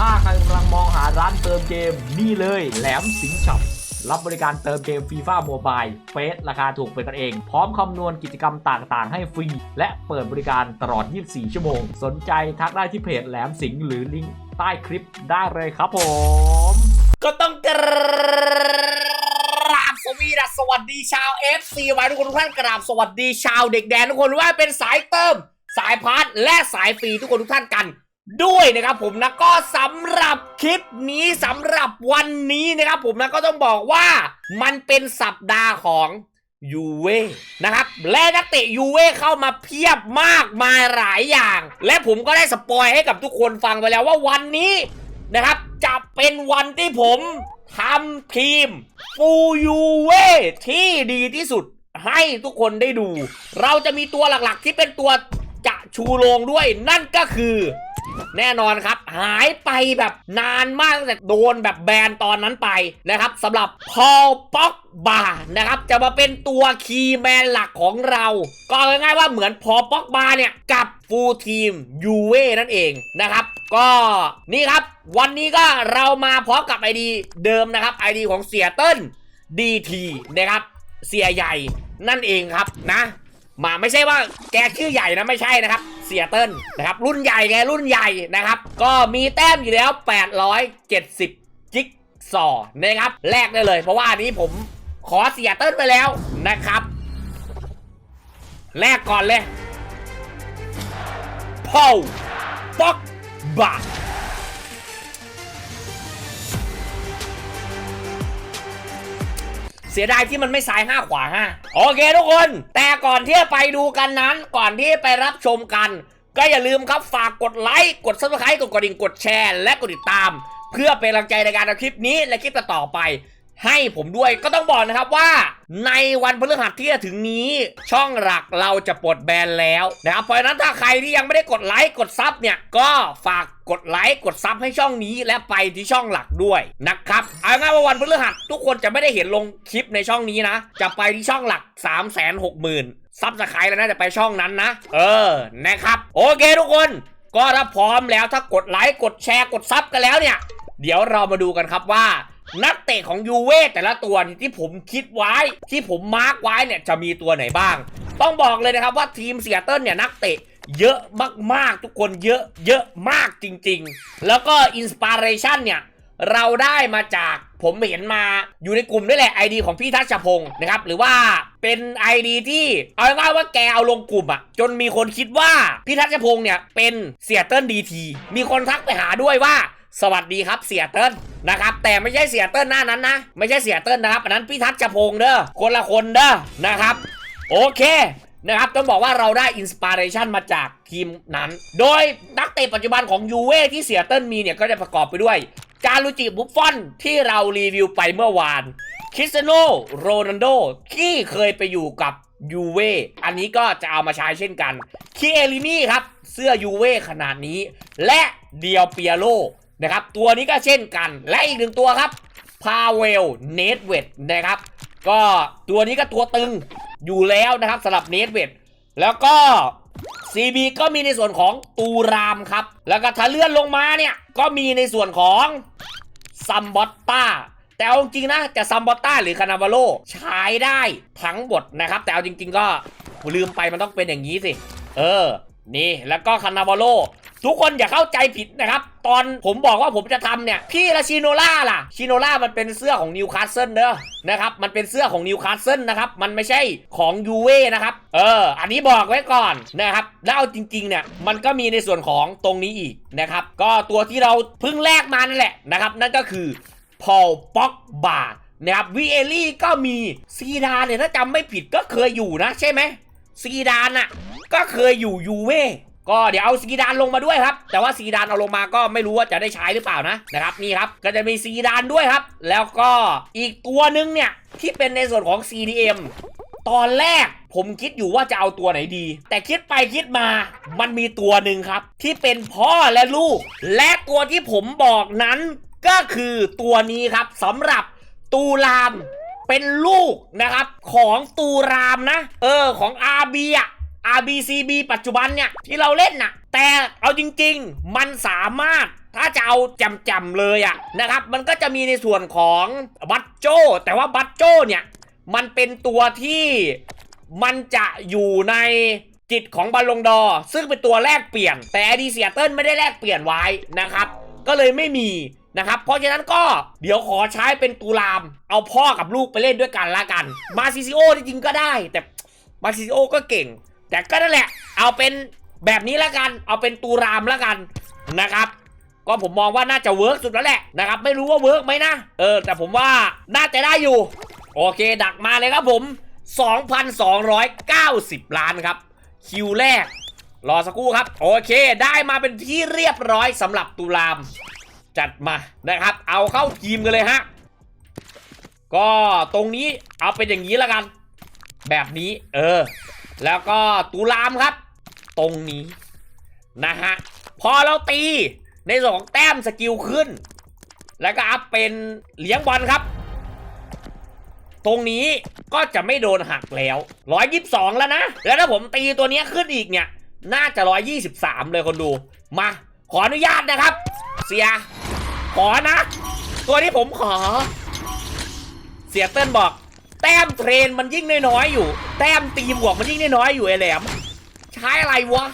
ถ้าใครกำลังมองหาร้านเติมเกมนี่เลยแหลมสิงห์ช็อปรับบริการเติมเกมฟีฟ่าโมบายเฟสราคาถูกเป็นกันเอง พร้อมคำนวณกิจกรรมต่างๆ ให้ฟรี และเปิดบริการตลอด 24 ชั่วโมง สนใจทักได้ที่เพจแหลมสิงห์หรือลิงก์ใต้คลิปได้เลยครับผม ก็ต้องกราบสวีดัสสวัสดีชาว FC ไว้ทุกคนทุกท่านกราบสวัสดีชาวเด็กแดนทุกคนว่าเป็นสายเติม สายพาร์ทและสายฟรีทุกคนทุกท่านกัน ด้วยนะครับผมนะก็สำหรับคลิปนี้สำหรับวันนี้นะครับผมนะก็ต้องบอกว่ามันเป็นสัปดาห์ของยูเว่นะครับและนักเตะยูเว่เข้ามาเพียบมากมายหลายอย่าง และผมก็ได้สปอยให้กับทุกคนฟังไปแล้วว่าวันนี้นะครับจะเป็นวันที่ผมทำทีมฟูยูเวที่ดีที่สุดให้ทุกคนได้ดู เราจะมีตัวหลักๆที่เป็นตัวจะชูโรงด้วยนั่นก็คือ แน่นอนครับ หายไปแบบนานมากตั้งแต่โดนแบบแบนตอนนั้นไปนะครับสำหรับพอลป็อกบานะครับจะมาเป็นตัวคีย์แมนหลักของเรา ก็ง่ายๆว่าเหมือนพอลป็อกบาเนี่ยกับฟูลทีมยูเว่นั่นเองนะครับ ก็นี่ครับ วันนี้ก็เรามาพร้อมกับ ID เดิมนะครับ ID ของเสียเติ้ล DT นะครับเสียใหญ่นั่นเองครับนะ มาไม่ใช่ว่าแกชื่อใหญ่นะไม่ใช่นะครับ เสียเติ้ลนะครับรุ่นใหญ่ไงรุ่นใหญ่นะครับ ก็มีแต้มอยู่แล้ว 870 จิกซอว์นะครับแลกได้เลย เพราะว่าอันนี้ผมขอเสียเติ้ลไปแล้วนะครับแลกก่อนเลยพอป็อกบา สียดายที่มันไม่ซ้ายห้าขวาห้าโอเคทุกคน แต่ก่อนที่จะไปดูกันนั้น ก่อนที่ไปรับชมกัน ก็อย่าลืมครับฝากกดไลค์กดซับสไครต์กดกระดิ่งกดแชร์ และกดติดตาม เพื่อเป็นกำลังใจในการทำคลิปนี้และคลิปต่อไป ให้ผมด้วยก็ต้องบอกนะครับว่า ในวันพฤหัสที่จะถึงนี้ ช่องหลักเราจะปลดแบนแล้วนะครับเพราะฉะนั้นถ้าใครที่ยังไม่ได้กดไลค์กดซับเนี่ยก็ฝากกดไลค์กดซับให้ช่องนี้และไปที่ช่องหลักด้วยนะครับเอาง่ายว่าวันพฤหัสทุกคนจะไม่ได้เห็นลงคลิปในช่องนี้นะ จะไปที่ช่องหลัก 3 6 0 0 0 0ซับสไครต์แล้วนะจะไปช่องนั้นนะ เออนะครับโอเคทุกคน ก็ถ้าพร้อมแล้วถ้ากดไลค์กดแชร์กดซับกันแล้วเนี่ย เดี๋ยวเรามาดูกันครับว่า นักเตะของยูเว่แต่ละตัวที่ผมคิดไว้ ที่ผมมาร์กไว้เนี่ยจะมีตัวไหนบ้าง ต้องบอกเลยนะครับว่าทีมเซียเติลเนี่ยนักเตะเยอะมากๆ ทุกคนเยอะเยอะมากจริงๆ แล้วก็อินสปิเรชันเนี่ย เราได้มาจากผมเห็นมาอยู่ในกลุ่มด้วยแหละ ID ของพี่ทัชพงศ์นะครับ หรือว่าเป็น ID ที่เอาง่ายว่าแกเอาลงกลุ่มอะจนมีคนคิดว่าพี่ทัชพงศ์เนี่ยเป็นเสียเติ้ลดีทีมีคนทักไปหาด้วยว่า สวัสดีครับเสียเติ้ลนะครับแต่ไม่ใช่เสียเติ้ลหน้านั้นนะ ไม่ใช่เสียเติ้ลนะครับอันนั้นพี่ทัชพงศ์เด้อคนละคนเด้อนะครับ โอเคนะครับต้องบอกว่าเราได้อินสปิเรชันมาจากทีมนั้น โดยนักเตะปัจจุบันของยูเว่ที่เสียเติ้ลมีเนี่ยก็จะประกอบไปด้วย จารุจิบุฟฟอนที่เรารีวิวไปเมื่อวานคริสเตยโนโรนัลโดที่เคยไปอยู่กับยูเว่อันนี้ก็จะเอามาใช้เช่นกันคีเอลินี่ครับ เสื้อยูเว่ขนาดนี้ และเดียวเปียโล นะครับ ตัวนี้ก็เช่นกัน และอีกหนึ่งตัวครับพาเวลเนทเวดนะครับ ก็ตัวนี้ก็ตัวตึงอยู่แล้วนะครับสำหรับเนทเวดแล้วก็ CB ก็มีในส่วนของตูรามครับ แล้วก็ถ้าเลื่อนลงมาเนี่ย ก็มีในส่วนของซัมบอตตาแต่เอาจริงๆนะจะซัมบอตตาหรือคานาบาโลใช้ได้ทั้งหมดนะครับ แต่เอาจริง ๆ ก็ลืมไปมันต้องเป็นอย่างนี้สิ เออ นี่แล้วก็คานาบาโล ทุกคนอย่าเข้าใจผิดนะครับ ตอนผมบอกว่าผมจะทำเนี่ย พี่ละชิโนล่าล่ะ ชิโนล่ามันเป็นเสื้อของนิวคาสเซิลเด้อนะครับ มันเป็นเสื้อของนิวคาสเซิลนะครับ มันไม่ใช่ของยูเว่นะครับ เออ อันนี้บอกไว้ก่อนนะครับ แล้วเอาจริงๆเนี่ย มันก็มีในส่วนของตรงนี้อีกนะครับ ก็ตัวที่เราเพิ่งแลกมานั่นแหละนะครับ นั่นก็คือพอลป็อกบานะครับวีเอลี่ก็มีซีดานเนี่ยถ้าจำไม่ผิดก็เคยอยู่นะใช่ไหมซีดานอะก็เคยอยู่ยูเว่ ก็เดี๋ยวเอาซีดานลงมาด้วยครับ แต่ว่าซีดานเอาลงมาก็ไม่รู้ว่าจะได้ใช้หรือเปล่านะนะครับนี่ครับก็จะมีซีดานด้วยครับ แล้วก็อีกตัวนึงเนี่ยที่เป็นในส่วนของ CDM ตอนแรกผมคิดอยู่ว่าจะเอาตัวไหนดี แต่คิดไปคิดมามันมีตัวหนึ่งครับ ที่เป็นพ่อและลูก และตัวที่ผมบอกนั้นก็คือตัวนี้ครับสำหรับตูรามเป็นลูกนะครับ ของตูรามนะ เออของ RB อะ RBCB ปัจจุบันเนี่ย ที่เราเล่นน่ะ แต่เอาจริง ๆ มันสามารถถ้าจะเอาจำๆเลยอะนะครับ มันก็จะมีในส่วนของบัตโจแต่ว่าบัตโจเนี่ย มันเป็นตัวที่มันจะอยู่ในจิตของบอลลงดอ ซึ่งเป็นตัวแลกเปลี่ยน แต่อดีเซียเติ้ลไม่ได้แลกเปลี่ยนไว้นะครับ ก็เลยไม่มีนะครับ เพราะฉะนั้นก็เดี๋ยวขอใช้เป็นตูราม เอาพ่อกับลูกไปเล่นด้วยกันละกัน มาซิซิโอจริงๆก็ได้ แต่มาซิซิโอก็เก่ง แต่ก็นั่นแหละ เอาเป็นแบบนี้ละกัน เอาเป็นตูรามละกันนะครับ ก็ผมมองว่าน่าจะเวิร์กสุดแล้วแหละนะครับ ไม่รู้ว่าเวิร์กไหมนะ เออ แต่ผมว่าน่าจะได้อยู่ โอเค ดักมาเลยครับผม 2,290 ล้านครับ คิวแรก รอสักครู่ครับ โอเค ได้มาเป็นที่เรียบร้อยสำหรับตุลาม จัดมานะครับ เอาเข้าทีมกันเลยฮะ ก็ตรงนี้เอาเป็นอย่างนี้ล้วกัน แบบนี้ เออ แล้วก็ตุลามครับ ตรงนี้นะฮะ พอเราตีในสองแต้มสกิลขึ้น แล้วก็อัพเป็นเลี้ยงบอลครับ ตรงนี้ก็จะไม่โดนหักแล้ว122แล้วนะ แล้วถ้าผมตีตัวนี้ขึ้นอีกเนี่ย น่าจะ123เลยคนดู มา ขออนุญาตนะครับ เสีย ขอนะ ตัวนี้ผมขอ เสียเติ้ลบอก แต้มเทรนมันยิ่งน้อยๆอยู่ แต้มตีบวกมันยิ่งน้อยๆอยู่ไอ้แหลม ใช้อะไรวะ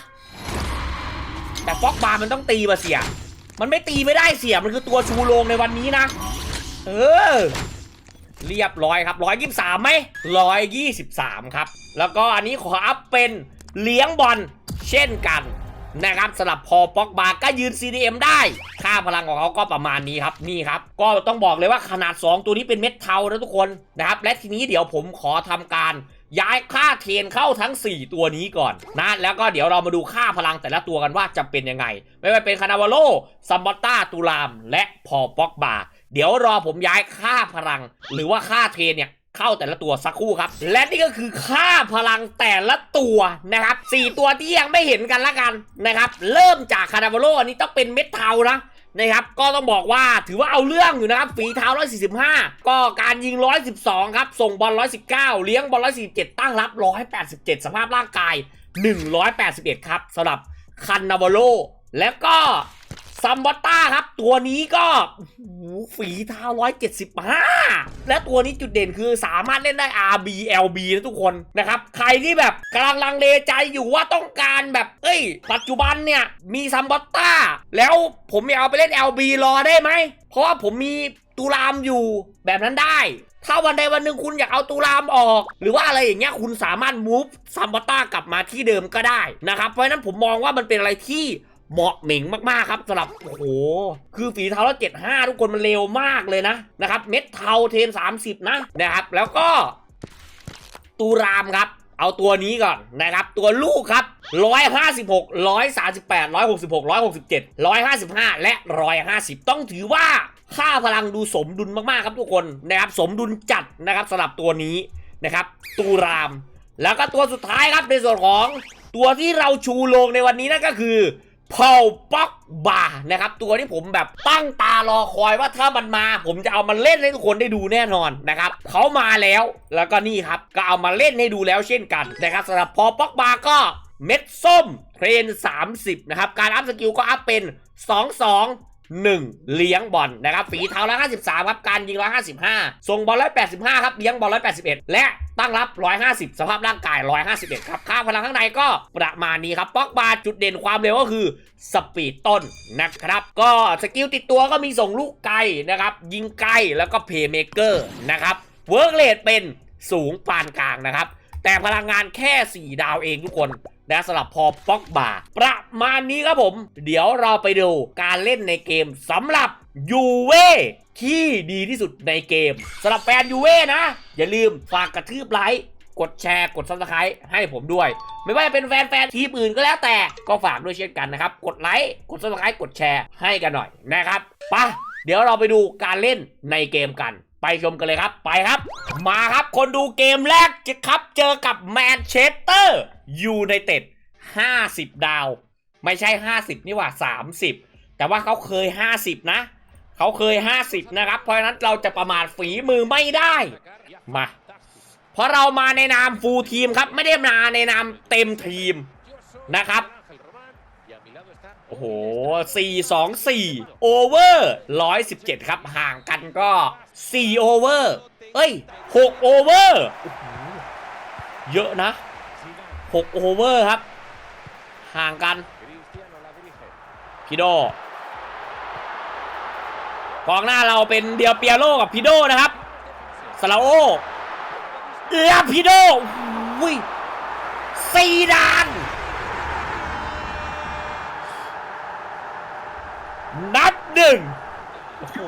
แต่ฟอกบาร์มันต้องตีมาเสีย มันไม่ตีไม่ได้เสีย มันคือตัวชูโรงในวันนี้นะ เออ เรียบร้อยครับร้อยยี่สามไหมร้อยยี่สิบสามครับ แล้วก็อันนี้ขออัพเป็นเลี้ยงบอลเช่นกัน นะครับสำหรับพอป็อกบาก็ยืน CDM ได้ ค่าพลังของเขาก็ประมาณนี้ครับนี่ครับ ก็ต้องบอกเลยว่าขนาด 2 ตัวนี้เป็นเม็ดเทานะทุกคนนะครับ และทีนี้เดี๋ยวผมขอทำการย้ายค่าเทนเข้าทั้ง 4 ตัวนี้ก่อนนะแล้วก็เดี๋ยวเรามาดูค่าพลังแต่ละตัวกันว่าจะเป็นยังไง ไม่ว่าเป็นคานาวาโลซัมบอตตาตูราม และพอป็อกบาเดี๋ยวรอผมย้ายค่าพลัง หรือว่าค่าเทนเนี่ย เข้าแต่ละตัวสักครู่ครับ และนี่ก็คือค่าพลังแต่ละตัวนะครับสี่ตัวที่ยังไม่เห็นกันละกันนะครับ เริ่มจากคานาบาโลอันนี้ต้องเป็นเม็ดเทานะนะครับก็ต้องบอกว่าถือว่าเอาเรื่องอยู่นะครับฝีเท้า 145 ก็การยิง 112 ครับ ส่งบอล 119 เลี้ยงบอล 147 ตั้งรับ 187 สภาพร่างกาย 181 ครับสำหรับคันนาบโลแล้วก็ ซัมบอตต้าครับ ตัวนี้ก็โอ้โหฝีเท้า175 และตัวนี้จุดเด่นคือสามารถเล่นได้ RB LB นะทุกคนนะครับ ใครที่แบบกำลังลังเลใจอยู่ว่าต้องการแบบ เอ้ย ปัจจุบันเนี่ยมีซัมบอตต้า แล้วผมอยากเอาไปเล่น LB รอได้ไหม เพราะว่าผมมีตุลามอยู่แบบนั้นได้ถ้าวันใดวันหนึ่งคุณอยากเอาตุลามออก หรือว่าอะไรอย่างเงี้ยคุณสามารถมูฟซัมบอตต้ากลับมาที่เดิมก็ได้นะครับ เพราะฉะนั้นผมมองว่ามันเป็นอะไรที่ เหมาะเหม่งมากๆครับสำหรับโอ้โหคือฝีเท้าละเจ็ดห้าทุกคนมันเร็วมากเลยนะนะครับ เม็ดเทาเทน30นะนะครับ แล้วก็ ตูรามครับ เอาตัวนี้ก่อนนะครับ ตัวลูกครับ156 138 166 167 155และ150ต้องถือว่าค่าพลังดูสมดุลมากๆครับทุกคนนะครับ สมดุลจัดนะครับสำหรับตัวนี้นะครับ ตูราม แล้วก็ตัวสุดท้ายครับในส่วนของตัวที่เราชูโลงในวันนี้นั่นก็คือ พอลป็อกบานะครับ ตัวที่ผมแบบตั้งตารอคอยว่าถ้ามันมา ผมจะเอามันเล่นให้ทุกคนได้ดูแน่นอนนะครับเขามาแล้วแล้วก็นี่ครับ ก็เอามาเล่นให้ดูแล้วเช่นกันนะครับสำหรับพอลป็อกบาก็เม็ดส้มเทรน30 นะครับ การอัพสกิลก็อัพเป็น 2 2 1 เลี้ยงบอลนะครับฝีเท้า153ครับการยิง155ส่งบอล185ครับเลี้ยงบอล181และตั้งรับ 150 สภาพร่างกาย 151 ครับ ค่าพลังข้างในก็ประมาณนี้ครับ ป๊อกบาจุดเด่นความเร็วก็คือสปีดต้นนะครับ ก็สกิลติดตัวก็มีส่งลูกไกลนะครับ ยิงไกลแล้วก็เพย์เมเกอร์นะครับ เวิร์กเลทเป็นสูงปานกลางนะครับ แต่พลังงานแค่ 4 ดาวเองทุกคนนะสำหรับพอป็อกบาประมาณนี้ครับผม เดี๋ยวเราไปดูการเล่นในเกมสำหรับยูเว่ที่ดีที่สุดในเกมสำหรับแฟนยูเว่นะ อย่าลืมฝากกระทืบไลค์กดแชร์กดซับสไครต์ให้ผมด้วย ไม่ว่าจะเป็นแฟนแฟนๆทีมอื่นก็แล้วแต่ก็ฝากด้วยเช่นกันนะครับ กดไลค์กดซับสไครต์กดแชร์ให้กันหน่อยนะครับไปะเดี๋ยวเราไปดูการเล่นในเกมกัน ไปชมกันเลยครับไปครับ มาครับคนดูเกมแรกจะครับ เจอกับแมนเชสเตอร์ยูไนเต็ด50 ดาว ไม่ใช่ 50 นี่หว่า 30 แต่ว่าเขาเคย 50 นะ เขาเคย 50 นะครับ เพราะฉะนั้นเราจะประมาทฝีมือไม่ได้มาเพราะเรามาในนามฟูลทีมครับ ไม่ได้มาในนามเต็มทีมนะครับ หห4 2 4 โอเวอร์ 117 ครับ ห่างกันก็ 4 โอเวอร์ เอ้ย 6 โอเวอร์ เยอะนะ 6 โอเวอร์ครับ ห่างกัน พิโด กองหน้าเราเป็นเดียวเปียโลกับพิโดนะครับ สลาโอลาพิโดอุ้ยซีดาน หนึ่งโอ้โห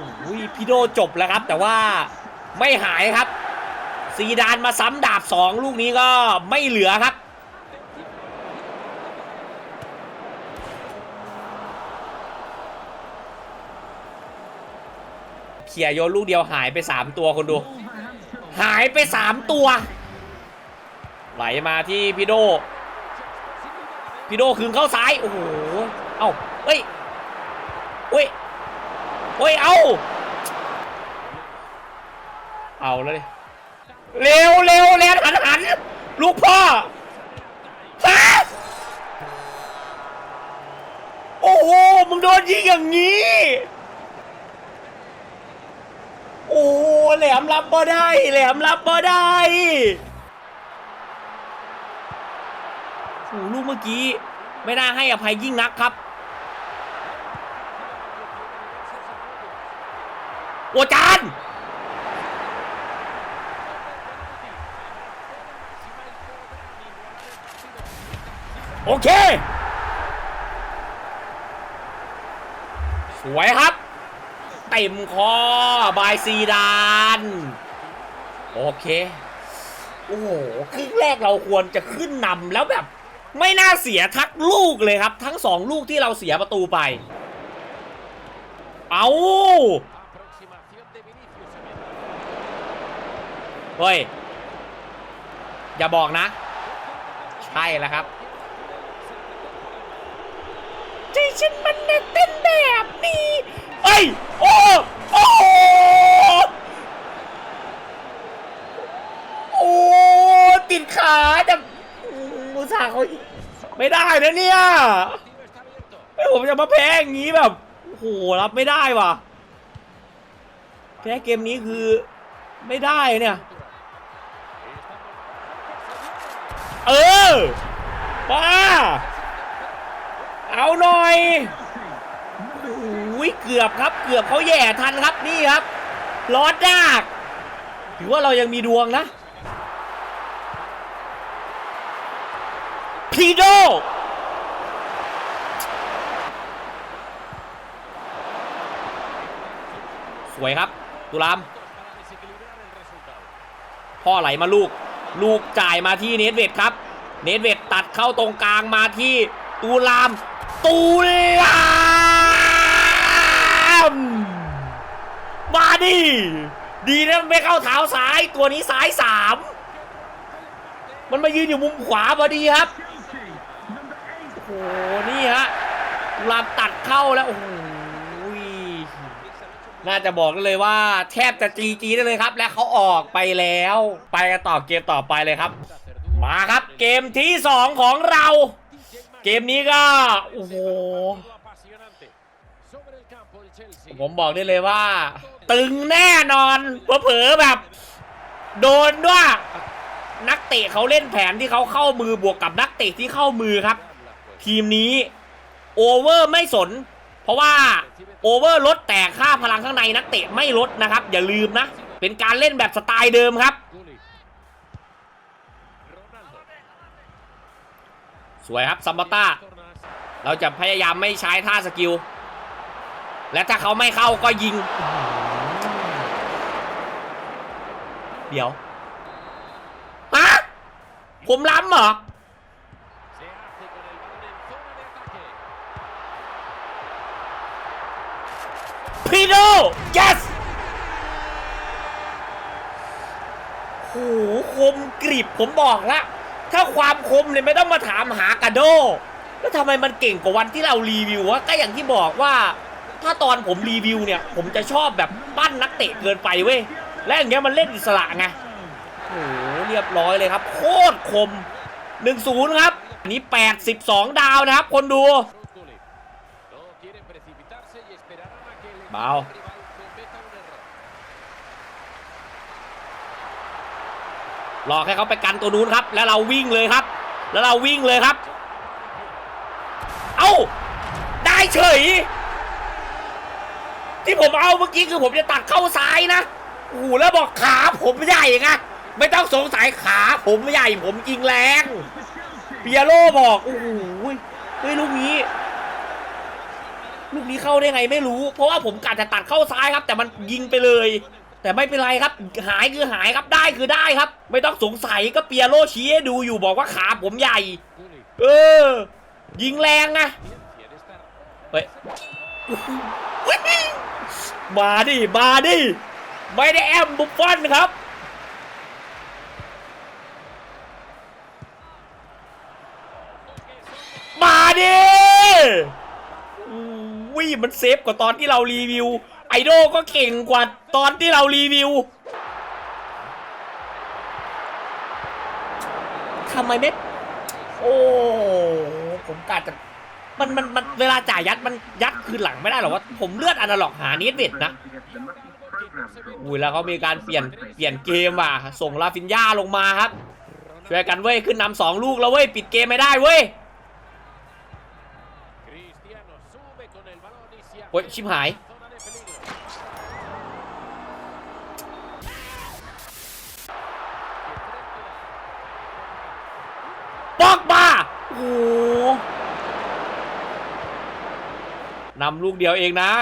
พิโดจบแล้วครับ แต่ว่าไม่หายครับ ซีดานมาซ้ำดาบสองลูกนี้ก็ไม่เหลือครับเขี่ยโยนลูกเดียวหายไป 3 ตัวคนดู หายไป 3 ตัว ไหลมาที่พี่โด พี่โดคืนเข้าซ้าย โอ้โห เอ้าเฮ้ยเฮ้ย เฮ้ยเอา เอาแล้วดิเร็วเร็วแลนหันหันลูกพ่อฮะโอ้โหมึงโดนยิงอย่างนี้ โอ้แหลมรับบ่ได้ แหลมรับบ่ได้โอ้ลูกเมื่อกี้ ไม่น่าให้อภัยยิ่งนักครับ โอจานโอเค สวยครับ เต็มคอบายซีดาน โอเค โอ้โหครึ่งแรกเราควรจะขึ้นนำแล้วแบบ ไม่น่าเสียทักลูกเลยครับ ทั้งสองลูกที่เราเสียประตูไป เอา เฮ้ย อย่าบอกนะ ใช่แล้วครับใจฉันมันน่ะเต้นแบบนี้เอ้ย โอ้ โอ้ โอ้ ติดขาแต่มูซาห์เขาไม่ได้นะเนี่ยไม่ผมจะมาแพ้อย่างนี้แบบโอ้โหรับไม่ได้ว่ะแพ้เกมนี้คือไม่ได้เนี่ย เออมาเอาหน่อยโอ้ยเกือบครับ เกือบเขาแย่ทันครับนี่ครับลอดดากถือว่าเรายังมีดวงนะพีโดสวยครับตุลามพ่อไหลมาลูก ลูกจ่ายมาที่เนทเวทครับ เนทเวทตัดเข้าตรงกลางมาที่ตูลาม ตูลามมาดิดีนะไม่เข้าเท้าซ้ายตัวนี้ซ้ายสามมันมายืนอยู่มุมขวาพอดีครับโอ้โหนี่ฮะตุลามตัดเข้าแล้วโอ้โห น่าจะบอกได้เลยว่าแทบจะจีจีได้เลยครับ และเขาออกไปแล้ว ไปกันต่อเกมต่อไปเลยครับ มาครับเกมที่ 2 ของเรา เกมนี้ก็โอ้โหผมบอกได้เลยว่า ตึงแน่นอนเผลอแบบ โดนด้วยนักเตะเขาเล่นแผนที่เขาเข้ามือบวกกับนักเตะที่เข้ามือครับ ทีมนี้โอเวอร์ไม่สน เพราะว่าโอเวอร์ลดแต่ค่าพลังข้างในนักเตะไม่ลดนะครับ อย่าลืมนะ เป็นการเล่นแบบสไตล์เดิมครับ สวยครับซัมบัตตาเราจะพยายามไม่ใช้ท่าสกิล และถ้าเขาไม่เข้าก็ยิง เดี๋ยวฮะผมล้ำเหรอ พี โด yes โหคมกริบผมบอกละ ถ้าความคมเนี่ยไม่ต้องมาถามหากาโด แล้วทำไมมันเก่งกว่าวันที่เรารีวิววะก็อย่างที่บอกว่า ถ้าตอนผมรีวิวเนี่ย ผมจะชอบแบบปั้นนักเตะเกินไปเว้ย และอย่างเงี้ยมันเล่นอิสระไงโอ้โหเรียบร้อยเลยครับ โคตรคม 1-0 ครับนนี้82 ดาวนะครับ คนดู เบารอแค่เขาไปกันตัวนู้นครับ แล้วเราวิ่งเลยครับ แล้วเราวิ่งเลยครับ เอ้า ได้เฉย ที่ผมเอาเมื่อกี้คือผมจะตัดเข้าซ้ายนะโอ้โหแล้วบอกขาผมใหญ่ไงไม่ต้องสงสัยขาผมใหญ่ผมยิงแรง เปียโรบอกโอ้โหเฮ้ยลูกนี้ ลูกนี้เข้าได้ไงไม่รู้ เพราะว่าผมกะจะตัดเข้าซ้ายครับ แต่มันยิงไปเลย แต่ไม่เป็นไรครับ หายคือหายครับได้คือได้ครับ ไม่ต้องสงสัยก็เปียโรชี้ให้ดูอยู่บอกว่าขาผมใหญ่ เออ ยิงแรงนะเฮ้ยมาดิมาดิไม่ได้แอมบุฟฟอนครับมาดิ วิมันเซฟกว่าตอนที่เรารีวิว ไอโดก็เก่งกว่าตอนที่เรารีวิวทำไมไม่โอ้ผมกาจะมันมันมันเวลาจ่ายยัดมันยัดคืนหลังไม่ได้หรอว่าผมเลือดอนาล็อกหานิดเด็ดนะอุ้ยแล้วเขามีการเปลี่ยนเปลี่ยนเกมว่ะส่งลาฟินยาลงมาครับช่วยกันเว้ยขึ้นนำสองลูกแล้วเว้ยปิดเกมไม่ได้เว้ย อ้ย ชิบหาย บอกมาโอ้โหนำลูกเดียวเองนะ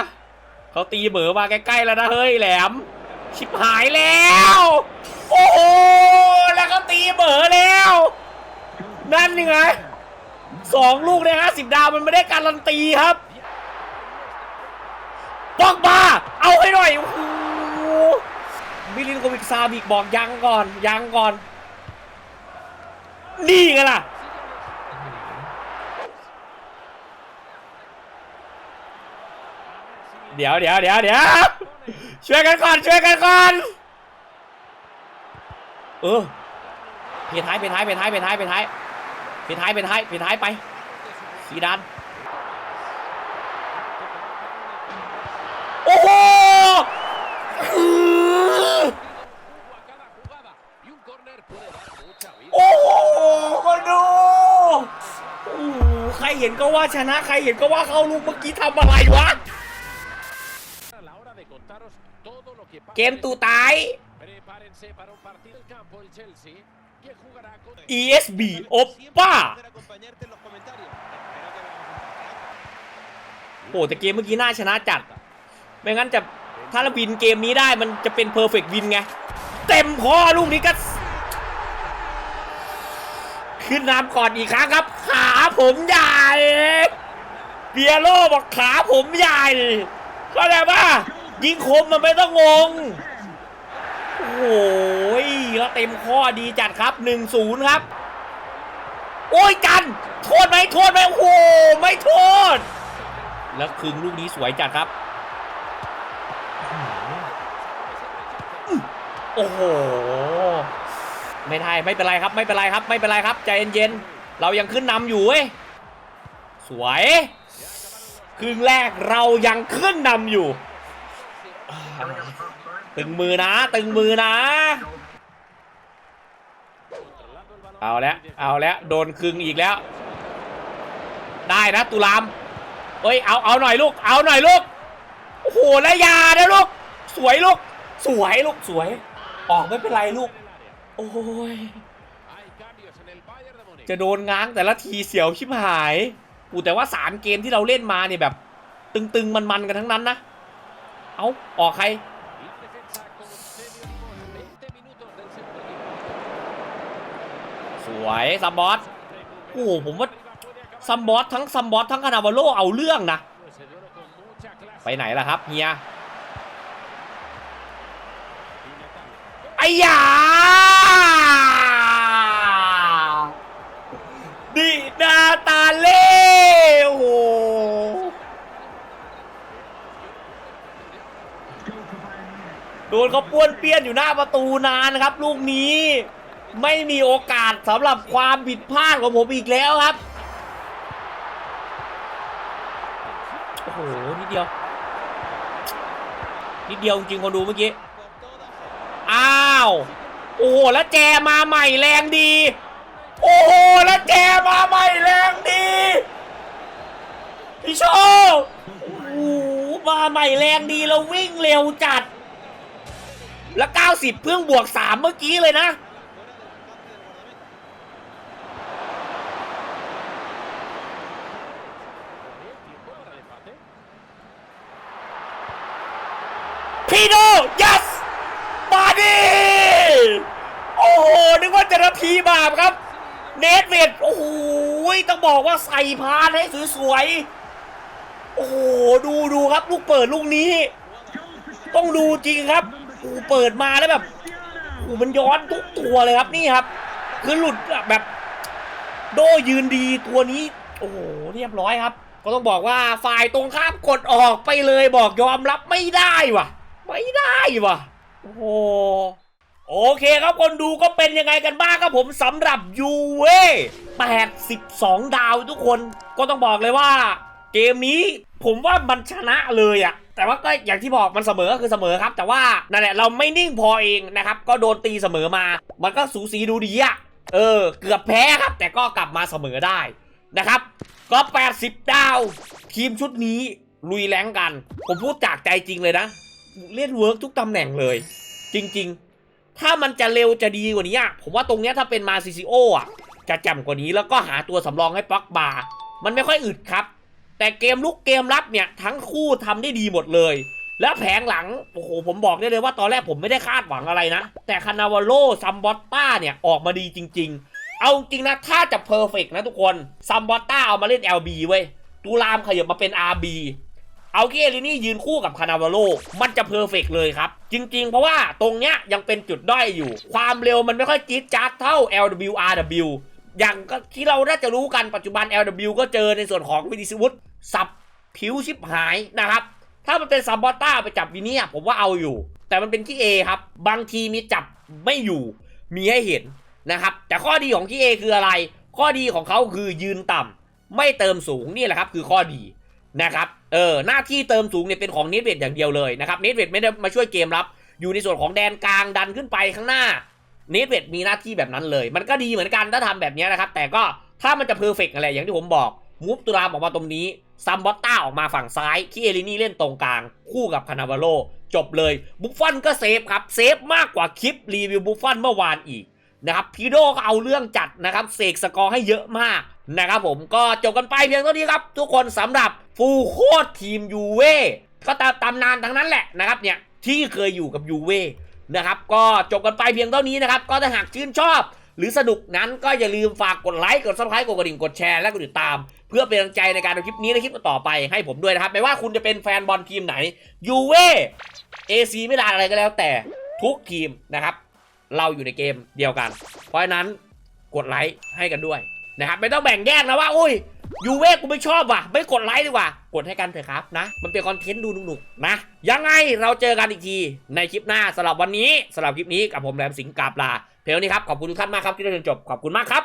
เขาตีเหมือมาใกล้ๆแล้วนะ เฮ้ย แหลม ชิบหายแล้ว โอ้โห แล้วก็ตีเหมือแล้ว นั่นยังไงสองลูกในห้าสิบดาวมันไม่ได้การันตีครับ บอกมาเอาให้หน่อยโอ้โหมิลินโควิกซาบิกบอกยังก่อนยังก่อน นี่ไงล่ะ เดี๋ยวเดี๋ยวเดี๋ยวเดี๋ยวช่วยกันก่อนช่วยกันก่อนเออเพท้ายเพท้ายเพท้ายเพท้ายเพท้ายเพท้ายเพท้ายเพท้ายไปสีดาน เห็นก็ว่าชนะใครเห็นก็ว่าเข้าลูกเมื่อกี้ทำอะไรวะ เกมตูตาย ESB โอป้าโอ้แต่เกมเมื่อกี้น่าชนะจัด ไม่งั้นจะถ้าเราวินเกมนี้ได้มันจะเป็นเพอร์เฟกต์วินไง เต็มคอลูกนี้ก็ ขึ้นนำก่อนอีกครั้งครับขา ผมใหญ่เปียโรบอกขาผมใหญ่เข้าใจปะยิงคมมันไม่ต้องงง โอ้โหแล้วเต็มข้อดีจัดครับ1นศูนย์ครับ โอ้ยกัน โทษไหมโทษไหมโอ้โห ไม่โทษ แล้วคึงลูกนี้สวยจัดครับ โอ้โห ไม่ได้ไม่เป็นไรครับ ไม่เป็นไรครับ ไม่เป็นไรครับ ใจเย็นๆ เรายังขึ้นนำอยู่เว้ย สวย ครึ่งแรกเรายังขึ้นนำอยู่ ตึงมือนะ ตึงมือนะ เอาแล้ว เอาแล้วโดนคึงอีกแล้ว ได้นะตุลามเฮ้ย เอา เอาหน่อยลูก เอาหน่อยลูก โอ้โหแล้วยานะลูก สวยลูก สวยลูก สวย ออกไม่เป็นไรลูก โอ้ย จะโดนง้างแต่ละทีเสียวชิบหายอูแต่ว่าสามเกมที่เราเล่นมาเนี่ยแบบ ตึงๆมันๆกันทั้งนั้นนะ เอาออกใคร สวยซัมบอสโอ้โหผมว่าซัมบอสทั้งซัมบอสทั้งคานาบาโลเอาเรื่องนะ ไปไหนล่ะครับเฮียไอ้ยาดิ นาตาเล่โอ้โหโดนเขาป้วนเปี้ยนอยู่หน้าประตูนานครับ ลูกนี้ไม่มีโอกาสสำหรับความผิดพลาดของผมอีกแล้วครับ โอ้โห นิดเดียว นิดเดียวจริงคนดูเมื่อกี้ อ้าว โอ้โห แล้วแจมาใหม่แรงดี โอ้โห แล้วแจมาใหม่แรงดี พี่โชคโอ้โหมาใหม่แรงดีแล้ววิ่งเร็วจัด แล้ว 90 เพิ่งบวก 3 เมื่อกี้เลยนะ พี่โด yes มาดิโอ้โห นึกว่าจะนาทีบาปครับ เนทเวดโอ้โหต้องบอกว่าใส่พานให้สวยๆ โอ้โห ดูดูครับลูกเปิดลูกนี้ ต้องดูจริงครับโอ้เปิดมาแล้วแบบโอ้มันย้อนทุกตัวเลยครับนี่ครับ คือหลุดแบบ โดยืนดีตัวนี้ โอ้โหเรียบร้อยครับ ก็ต้องบอกว่าฝ่ายตรงข้ามกดออกไปเลยบอกยอมรับไม่ได้ว่ะ ไม่ได้ว่ะ โอ้ โอเคครับคนดูก็เป็นยังไงกันบ้างครับผมสำหรับยูเว่82 ดาวทุกคนก็ต้องบอกเลยว่า เกมนี้ผมว่ามันชนะเลยอะแต่ว่าก็อย่างที่บอกมันเสมอก็คือเสมอครับ แต่ว่านั่นแหละเราไม่นิ่งพอเองนะครับ ก็โดนตีเสมอมา มันก็สูสีดูดีอะเออ เกือบแพ้ครับ แต่ก็กลับมาเสมอได้นะครับ ก็ 80 ดาว ทีมชุดนี้ลุยแรงกัน ผมพูดจากใจจริงเลยนะ เล่นเวิร์กทุกตำแหน่งเลย จริง ๆ ถ้ามันจะเร็วจะดีกว่านี้ผมว่าตรงเนี้ยถ้าเป็นมาซิซิโออะ จะแจ่มกว่านี้แล้วก็หาตัวสำรองให้ปล็อกบามันไม่ค่อยอึดครับ แต่เกมลุกเกมรับเนี่ยทั้งคู่ทำได้ดีหมดเลย และแผงหลังโอ้โหผมบอกได้เลยว่าตอนแรกผมไม่ได้คาดหวังอะไรนะ แต่คานาวาโลซัมบอตต้าเนี่ยออกมาดีจริง ๆ เอาจริงนะถ้าจะเพอร์เฟกนะทุกคนซัมบอตต้าเอามาเล่น LB เว้ยตูรามขยับมาเป็น RB เอาเกลินี่ยืนคู่กับคานาวาโลมันจะเพอร์เฟกเลยครับ จริง ๆ เพราะว่าตรงเนี้ยยังเป็นจุดด้อยอยู่ ความเร็วมันไม่ค่อยจี๊ดจ๊าดเท่า LWRW อย่างที่เราน่าจะรู้กันปัจจุบัน LW ก็เจอในส่วนของวินิซิวุฒสับผิวชิบหายนะครับ ถ้ามันเป็นซัมบอต้าไปจับวินี่ผมว่าเอาอยู่ แต่มันเป็นที่ A ครับ บางทีมีจับไม่อยู่ มีให้เห็นนะครับ แต่ข้อดีของที่ A คืออะไร ข้อดีของเขาคือยืนต่ำไม่เติมสูงนี่แหละครับ คือข้อดีนะครับ เออหน้าที่เติมสูงเนี่ยเป็นของเนทเวดอย่างเดียวเลยนะครับเนทเวดไม่ได้มาช่วยเกมรับ อยู่ในส่วนของแดนกลางดันขึ้นไปข้างหน้าเนทเวดมีหน้าที่แบบนั้นเลย มันก็ดีเหมือนกันถ้าทำแบบนี้นะครับ แต่ก็ถ้ามันจะเพอร์เฟกอะไรอย่างที่ผมบอกมูฟตุรามออกมาตรงนี้ซัมบอตต้าออกมาฝั่งซ้ายที่เอลินี่เล่นตรงกลาง คู่กับคานาวาโลจบเลยบุฟฟอนก็เซฟครับเซฟมากกว่าคลิปรีวิวบุฟฟอนเมื่อวานอีก นะครับพีโดก็เอาเรื่องจัดนะครับเสกสกอร์ให้เยอะมากนะครับผมก็จบกันไปเพียงเท่านี้ครับ ทุกคนสำหรับฟูโคตรทีมยูเว่ก็ตามตำนานทั้งนั้นแหละนะครับเนี่ยที่เคยอยู่กับยูเว่นะครับก็จบกันไปเพียงเท่านี้นะครับ ก็ถ้าหากชื่นชอบ หรือสนุกนั้นก็อย่าลืมฝากกดไลค์กดซับสไครต์กดกระดิ่งกดแชร์และกดติดตาม เพื่อเป็นกำลังใจในการทำคลิปนี้และคลิปต่อไปให้ผมด้วยนะครับ ไม่ว่าคุณจะเป็นแฟนบอลทีมไหนยูเว่เอซีไม่ได้อะไรก็แล้วแต่ทุกทีมนะครับ เราอยู่ในเกมเดียวกัน เพราะฉะนั้นกดไลค์ให้กันด้วยนะครับไม่ต้องแบ่งแยกนะว่าอุ้ยยูเว่กูไม่ชอบว่ะ ไม่กดไลค์ดีกว่า กดให้กันเถอะครับนะ มันเป็นคอนเทนต์ดูหนุกๆนะ ยังไงเราเจอกันอีกทีในคลิปหน้าสำหรับวันนี้สำหรับคลิปนี้กับผมแรมสิงห์กาบลา เพลนี้ครับ ขอบคุณทุกท่านมากครับที่ได้ชมจบ ขอบคุณมากครับ